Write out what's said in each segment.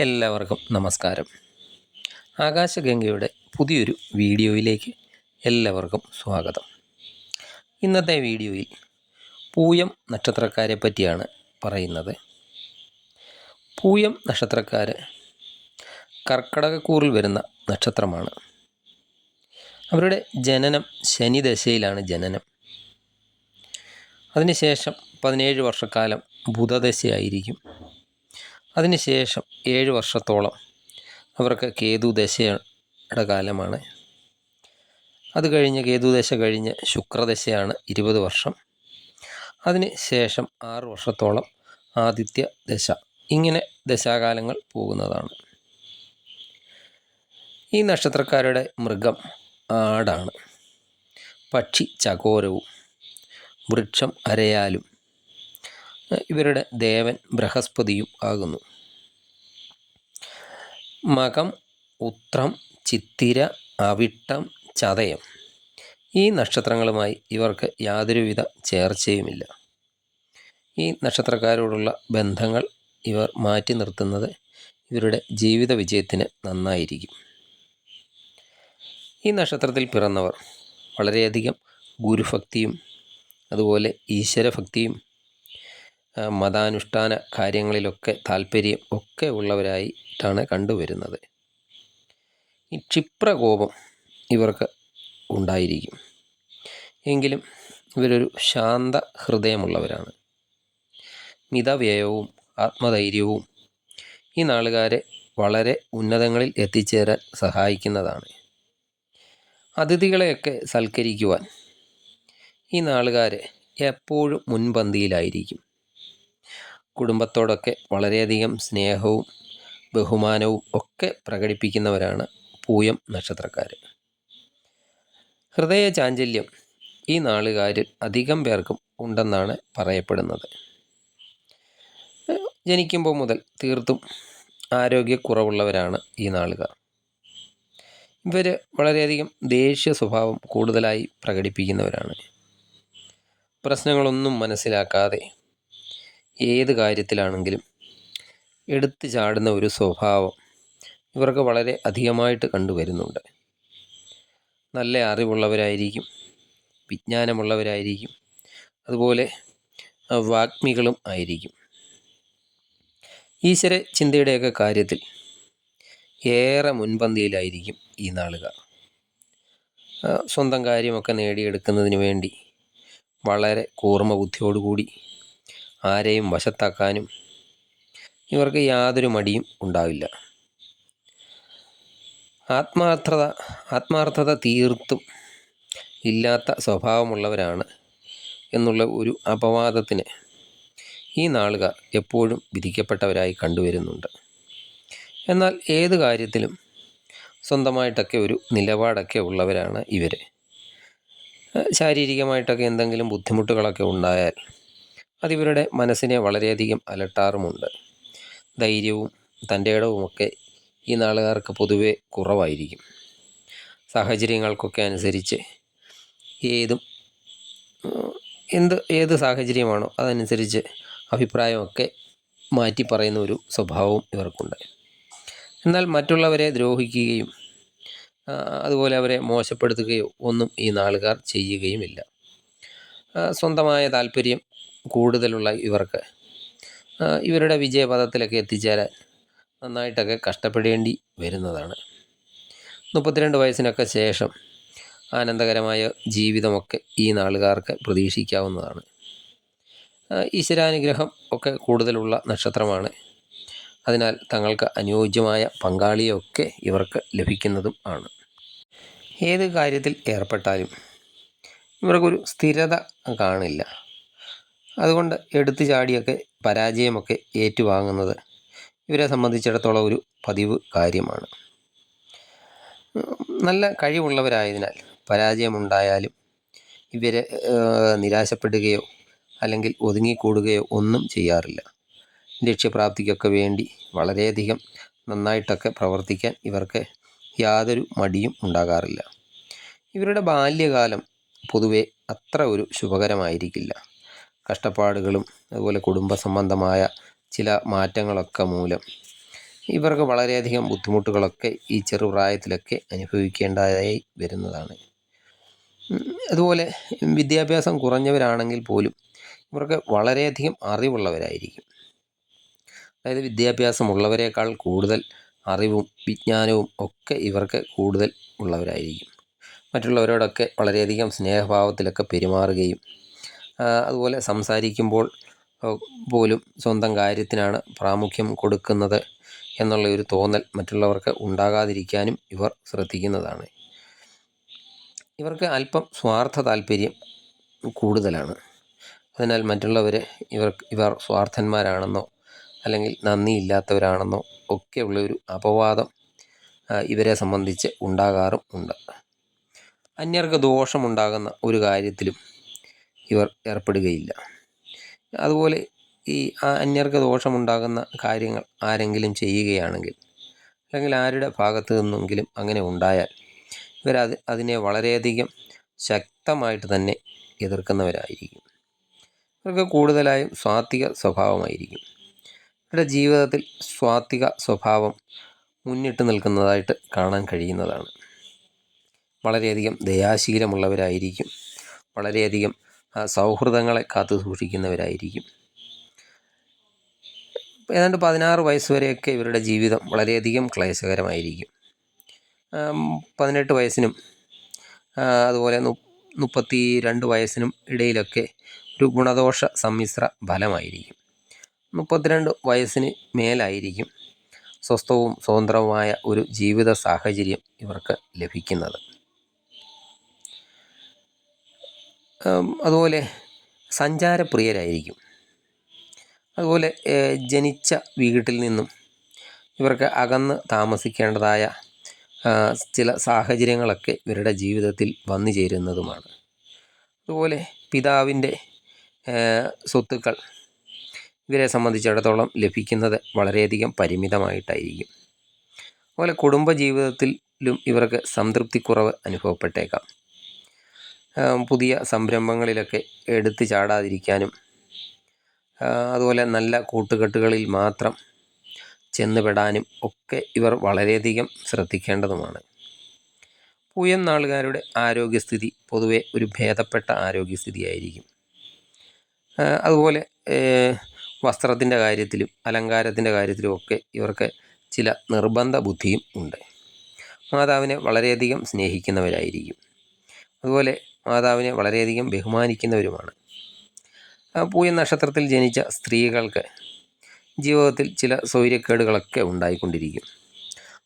എല്ലാവർക്കും നമസ്കാരം. ആകാശഗംഗയുടെ പുതിയൊരു വീഡിയോയിലേക്ക് എല്ലാവർക്കും സ്വാഗതം. ഇന്നത്തെ വീഡിയോയിൽ പൂയം നക്ഷത്രക്കാരെ പറ്റിയാണ് പറയുന്നത്. പൂയം നക്ഷത്രക്കാർ കർക്കടകക്കൂറിൽ വരുന്ന നക്ഷത്രമാണ്. അവരുടെ ജനനം ശനിദശയിലാണ് ജനനം. അതിനുശേഷം പതിനേഴ് വർഷക്കാലം ബുധദശയായിരിക്കും. അതിനുശേഷം ഏഴ് വർഷത്തോളം അവർക്ക് കേതു ദശയുടെ കാലമാണ്. അത് കഴിഞ്ഞ് കേതു ദശ കഴിഞ്ഞ് ശുക്രദശയാണ് ഇരുപത് വർഷം. അതിന് ശേഷം ആറ് വർഷത്തോളം ആദിത്യ ദശ. ഇങ്ങനെ ദശാകാലങ്ങൾ പോകുന്നതാണ്. ഈ നക്ഷത്രക്കാരുടെ മൃഗം ആടാണ്. പക്ഷി ചകോരവും വൃക്ഷം അരയാലും ഇവരുടെ ദേവൻ ബൃഹസ്പതിയും ആകുന്നു. മകം ഉത്രം ചിത്തിര അവിട്ടം ചതയം. ഈ നക്ഷത്രങ്ങളുമായി ഇവർക്ക് യാതൊരുവിധ ചേർച്ചയുമില്ല. ഈ നക്ഷത്രക്കാരോടുള്ള ബന്ധങ്ങൾ ഇവർ മാറ്റി നിർത്തുന്നത് ഇവരുടെ ജീവിത വിജയത്തിന് നന്നായിരിക്കും. ഈ നക്ഷത്രത്തിൽ പിറന്നവർ വളരെയധികം ഗുരുഭക്തിയും അതുപോലെ ഈശ്വരഭക്തിയും മതാനുഷ്ഠാന കാര്യങ്ങളിലൊക്കെ താല്പര്യം ഒക്കെ ഉള്ളവരായിട്ടാണ് കണ്ടുവരുന്നത്. ഈ ക്ഷിപ്രകോപം ഇവർക്ക് ഉണ്ടായിരിക്കും. എങ്കിലും ഇവരൊരു ശാന്ത ഹൃദയമുള്ളവരാണ്. മിതവ്യയവും ആത്മധൈര്യവും ഈ നാളുകാരെ വളരെ ഉന്നതങ്ങളിൽ എത്തിച്ചേരാൻ സഹായിക്കുന്നതാണ്. അതിഥികളെയൊക്കെ സൽക്കരിക്കുവാൻ ഈ നാളുകാരെ എപ്പോഴും മുൻപന്തിയിലായിരിക്കും. കുടുംബത്തോടൊക്കെ വളരെയധികം സ്നേഹവും ബഹുമാനവും ഒക്കെ പ്രകടിപ്പിക്കുന്നവരാണ് പൂയം നക്ഷത്രക്കാർ ഹൃദയ ചാഞ്ചല്യം ഈ നാളുകാരിൽ അധികം പേർക്കും ഉണ്ടെന്നാണ് പറയപ്പെടുന്നത്. ജനിക്കുമ്പോൾ മുതൽ തീർത്തും ആരോഗ്യക്കുറവുള്ളവരാണ് ഈ നാളുകാർ. ഇവർ വളരെയധികം ദേഷ്യ സ്വഭാവം കൂടുതലായി പ്രകടിപ്പിക്കുന്നവരാണ്. പ്രശ്നങ്ങളൊന്നും മനസ്സിലാക്കാതെ ഏത് കാര്യത്തിലാണെങ്കിലും എടുത്തു ചാടുന്ന ഒരു സ്വഭാവം ഇവർക്ക് വളരെ അധികമായിട്ട് കണ്ടുവരുന്നുണ്ട്. നല്ല അറിവുള്ളവരായിരിക്കും വിജ്ഞാനമുള്ളവരായിരിക്കും അതുപോലെ വാഗ്മികളും ആയിരിക്കും. ഈശ്വര ചിന്തയുടെയൊക്കെ കാര്യത്തിൽ ഏറെ മുൻപന്തിയിലായിരിക്കും ഈ നാളുകാർ സ്വന്തം കാര്യമൊക്കെ നേടിയെടുക്കുന്നതിന് വേണ്ടി വളരെ കൂർമ്മ ബുദ്ധിയോടുകൂടി ആരെയും വശത്താക്കാനും ഇവർക്ക് യാതൊരു മടിയും ഉണ്ടാവില്ല. ആത്മാർത്ഥത ആത്മാർത്ഥത തീർത്തും ഇല്ലാത്ത സ്വഭാവമുള്ളവരാണ് എന്നുള്ള ഒരു അപവാദത്തിന് ഈ നാളുകാർ എപ്പോഴും വിധിക്കപ്പെട്ടവരായി കണ്ടുവരുന്നുണ്ട്. എന്നാൽ ഏത് കാര്യത്തിലും സ്വന്തമായിട്ടൊക്കെ ഒരു നിലപാടൊക്കെ ഉള്ളവരാണ് ഇവർ ശാരീരികമായിട്ടൊക്കെ എന്തെങ്കിലും ബുദ്ധിമുട്ടുകളൊക്കെ ഉണ്ടായാൽ അതിവരുടെ മനസ്സിനെ വളരെയധികം അലട്ടാറുമുണ്ട്. ധൈര്യവും തന്റെ ഇടവുമൊക്കെ ഈ നാളുകാർക്ക് പൊതുവെ കുറവായിരിക്കും. സാഹചര്യങ്ങൾക്കൊക്കെ അനുസരിച്ച് ഏതും എന്ത് ഏത് സാഹചര്യമാണോ അതനുസരിച്ച് അഭിപ്രായമൊക്കെ മാറ്റി പറയുന്ന ഒരു സ്വഭാവവും ഇവർക്കുണ്ട്. എന്നാൽ മറ്റുള്ളവരെ ദ്രോഹിക്കുകയും അതുപോലെ അവരെ മോശപ്പെടുത്തുകയോ ഒന്നും ഈ നാളുകാർ ചെയ്യുകയുമില്ല. സ്വന്തമായ താല്പര്യം കൂടുതലുള്ള ഇവർക്ക്. ഇവരുടെ വിജയപഥത്തിലൊക്കെ എത്തിച്ചേരാൻ നന്നായിട്ടൊക്കെ കഷ്ടപ്പെടേണ്ടി വരുന്നതാണ്. മുപ്പത്തിരണ്ട് വയസ്സിനൊക്കെ ശേഷം ആനന്ദകരമായ ജീവിതമൊക്കെ ഈ നാളുകാർക്ക് പ്രതീക്ഷിക്കാവുന്നതാണ്. ഈശ്വരാനുഗ്രഹം ഒക്കെ കൂടുതലുള്ള നക്ഷത്രമാണ്. അതിനാൽ തങ്ങൾക്ക് അനുയോജ്യമായ പങ്കാളിയൊക്കെ ഇവർക്ക് ലഭിക്കുന്നതും ആണ്. ഏത് കാര്യത്തിൽ ഏർപ്പെട്ടാലും ഇവർക്കൊരു സ്ഥിരത കാണില്ല. അതുകൊണ്ട് എടുത്തു ചാടിയൊക്കെ പരാജയമൊക്കെ ഏറ്റുവാങ്ങുന്നത് ഇവരെ സംബന്ധിച്ചിടത്തോളം ഒരു പതിവ് കാര്യമാണ്. നല്ല കഴിവുള്ളവരായതിനാൽ പരാജയമുണ്ടായാലും ഇവരെ നിരാശപ്പെടുകയോ അല്ലെങ്കിൽ ഒതുങ്ങിക്കൂടുകയോ ഒന്നും ചെയ്യാറില്ല. ലക്ഷ്യപ്രാപ്തിക്കൊക്കെ വേണ്ടി വളരെയധികം നന്നായിട്ടൊക്കെ പ്രവർത്തിക്കാൻ ഇവർക്ക് യാതൊരു മടിയും ഉണ്ടാകാറില്ല. ഇവരുടെ ബാല്യകാലം പൊതുവെ അത്ര ഒരു ശുഭകരമായിരിക്കില്ല. കഷ്ടപ്പാടുകളും അതുപോലെ കുടുംബ സംബന്ധമായ ചില മാറ്റങ്ങളൊക്കെ മൂലം ഇവർക്ക് വളരെയധികം ബുദ്ധിമുട്ടുകളൊക്കെ ഈ ചെറുപ്രായത്തിലൊക്കെ അനുഭവിക്കേണ്ടതായി വരുന്നതാണ്. അതുപോലെ വിദ്യാഭ്യാസം കുറഞ്ഞവരാണെങ്കിൽ പോലും ഇവർക്ക് വളരെയധികം അറിവുള്ളവരായിരിക്കും. അതായത് വിദ്യാഭ്യാസമുള്ളവരെക്കാൾ കൂടുതൽ അറിവും വിജ്ഞാനവും ഒക്കെ ഇവർക്ക് കൂടുതൽ ഉള്ളവരായിരിക്കും. മറ്റുള്ളവരോടൊക്കെ വളരെയധികം സ്നേഹഭാവത്തിലൊക്കെ പെരുമാറുകയും അതുപോലെ സംസാരിക്കുമ്പോൾ പോലും സ്വന്തം കാര്യത്തിനാണ് പ്രാമുഖ്യം കൊടുക്കുന്നത് എന്നുള്ള ഒരു തോന്നൽ മറ്റുള്ളവർക്ക് ഉണ്ടാകാതിരിക്കാനും ഇവർ ശ്രദ്ധിക്കുന്നതാണ്. ഇവർക്ക് അല്പം സ്വാർത്ഥ താല്പര്യം കൂടുതലാണ്. അതിനാൽ മറ്റുള്ളവരെ ഇവർ ഇവർ സ്വാർത്ഥന്മാരാണെന്നോ അല്ലെങ്കിൽ നന്ദിയില്ലാത്തവരാണെന്നോ ഒക്കെയുള്ള ഒരു അപവാദം ഇവരെ സംബന്ധിച്ച് ഉണ്ടാകാറും ഉണ്ട്. അന്യർക്ക് ദോഷമുണ്ടാകുന്ന ഒരു കാര്യത്തിലും ഇവർ ഏർപ്പെടുകയില്ല. അതുപോലെ ഈ അന്യർക്ക് ദോഷമുണ്ടാകുന്ന കാര്യങ്ങൾ ആരെങ്കിലും ചെയ്യുകയാണെങ്കിൽ അല്ലെങ്കിൽ ആരുടെ ഭാഗത്തു നിന്നെങ്കിലും അങ്ങനെ ഉണ്ടായാൽ ഇവരത് അതിനെ വളരെയധികം ശക്തമായിട്ട് തന്നെ എതിർക്കുന്നവരായിരിക്കും. ഇവർക്ക് കൂടുതലായും സ്വാത്വിക സ്വഭാവമായിരിക്കും. ഇവരുടെ ജീവിതത്തിൽ സ്വാത്വിക സ്വഭാവം മുന്നിട്ട് നിൽക്കുന്നതായിട്ട് കാണാൻ കഴിയുന്നതാണ്. വളരെയധികം ദയാശീലമുള്ളവരായിരിക്കും. വളരെയധികം സൗഹൃദങ്ങളെ കാത്തു സൂക്ഷിക്കുന്നവരായിരിക്കും. ഏതാണ്ട് പതിനാറ് വയസ്സ് വരെയൊക്കെ ഇവരുടെ ജീവിതം വളരെയധികം ക്ലേശകരമായിരിക്കും. പതിനെട്ട് വയസ്സിനും അതുപോലെ മുപ്പത്തി രണ്ട് വയസ്സിനും ഇടയിലൊക്കെ ഒരു ഗുണദോഷ സമ്മിശ്ര ഫലമായിരിക്കും. മുപ്പത്തിരണ്ട് വയസ്സിന് മേലായിരിക്കും സ്വസ്ഥവും സ്വതന്ത്രവുമായ ഒരു ജീവിത സാഹചര്യം ഇവർക്ക് ലഭിക്കുന്നത്. അതുപോലെ സഞ്ചാരപ്രിയരായിരിക്കും. അതുപോലെ ജനിച്ച വീട്ടിൽ നിന്നും ഇവർക്ക് അകന്ന് താമസിക്കേണ്ടതായ ചില സാഹചര്യങ്ങളൊക്കെ ഇവരുടെ ജീവിതത്തിൽ വന്നു ചേരുന്നതുമാണ്. അതുപോലെ പിതാവിന്റെ സ്വത്തുക്കൾ ഇവരെ സംബന്ധിച്ചിടത്തോളം ലഭിക്കുന്നത് വളരെയധികം പരിമിതമായിട്ടായിരിക്കും. അതുപോലെ കുടുംബജീവിതത്തിലും ഇവർക്ക് സംതൃപ്തിക്കുറവ് അനുഭവപ്പെട്ടേക്കാം. പുതിയ സംരംഭങ്ങളിലൊക്കെ എടുത്ത് ചാടാതിരിക്കാനും അതുപോലെ നല്ല കൂട്ടുകെട്ടുകളിൽ മാത്രം ചെന്നുപെടാനും ഒക്കെ ഇവർ വളരെയധികം ശ്രദ്ധിക്കേണ്ടതുമാണ്. പൂയം നാളുകാരുടെ ആരോഗ്യസ്ഥിതി പൊതുവെ ഒരു ഭേദപ്പെട്ട ആരോഗ്യസ്ഥിതിയായിരിക്കും. അതുപോലെ വസ്ത്രത്തിന്റെ കാര്യത്തിലും അലങ്കാരത്തിന്റെ കാര്യത്തിലും ഒക്കെ ഇവർക്ക് ചില നിർബന്ധ ബുദ്ധിയും ഉണ്ട്. മാതാവിനെ വളരെയധികം സ്നേഹിക്കുന്നവരായിരിക്കും. അതുപോലെ മാതാവിനെ വളരെയധികം ബഹുമാനിക്കുന്നവരുമാണ്. പൂയ നക്ഷത്രത്തിൽ ജനിച്ച സ്ത്രീകൾക്ക് ജീവിതത്തിൽ ചില സൗര്യക്കേടുകളൊക്കെ ഉണ്ടായിക്കൊണ്ടിരിക്കും.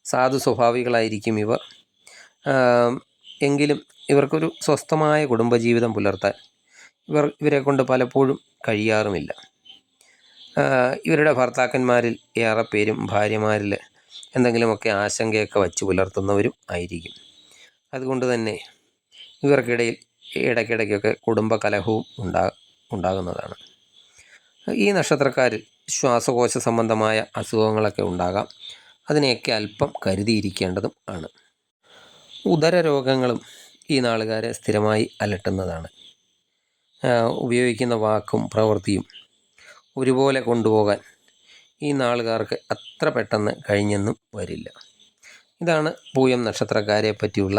സാധു സ്വഭാവികളായിരിക്കും ഇവർ. എങ്കിലും ഇവർക്കൊരു സ്വസ്ഥമായ കുടുംബജീവിതം പുലർത്താൻ ഇവർ ഇവരെ കൊണ്ട് പലപ്പോഴും കഴിയാറുമില്ല. ഇവരുടെ ഭർത്താക്കന്മാരിൽ ഏറെ പേരും ഭാര്യമാരിൽ എന്തെങ്കിലുമൊക്കെ ആശങ്കയൊക്കെ വച്ച് പുലർത്തുന്നവരും ആയിരിക്കും. അതുകൊണ്ട് തന്നെ ഇവർക്കിടയിൽ ഇടയ്ക്കിടയ്ക്കൊക്കെ കുടുംബ കലഹവും ഉണ്ടാ ഉണ്ടാകുന്നതാണ്. ഈ നക്ഷത്രക്കാരിൽ ശ്വാസകോശ സംബന്ധമായ അസുഖങ്ങളൊക്കെ ഉണ്ടാകാം. അതിനെയൊക്കെ അല്പം കരുതിയിരിക്കേണ്ടതും ആണ്. ഉദര രോഗങ്ങളും ഈ നാളുകാരെ സ്ഥിരമായി അലട്ടുന്നതാണ്. ഉപയോഗിക്കുന്ന വാക്കും പ്രവൃത്തിയും ഒരുപോലെ കൊണ്ടുപോകാൻ ഈ നാളുകാർക്ക് അത്ര പെട്ടെന്ന് കഴിഞ്ഞെന്നും വരില്ല. ഇതാണ് പൂയം നക്ഷത്രക്കാരെ പറ്റിയുള്ള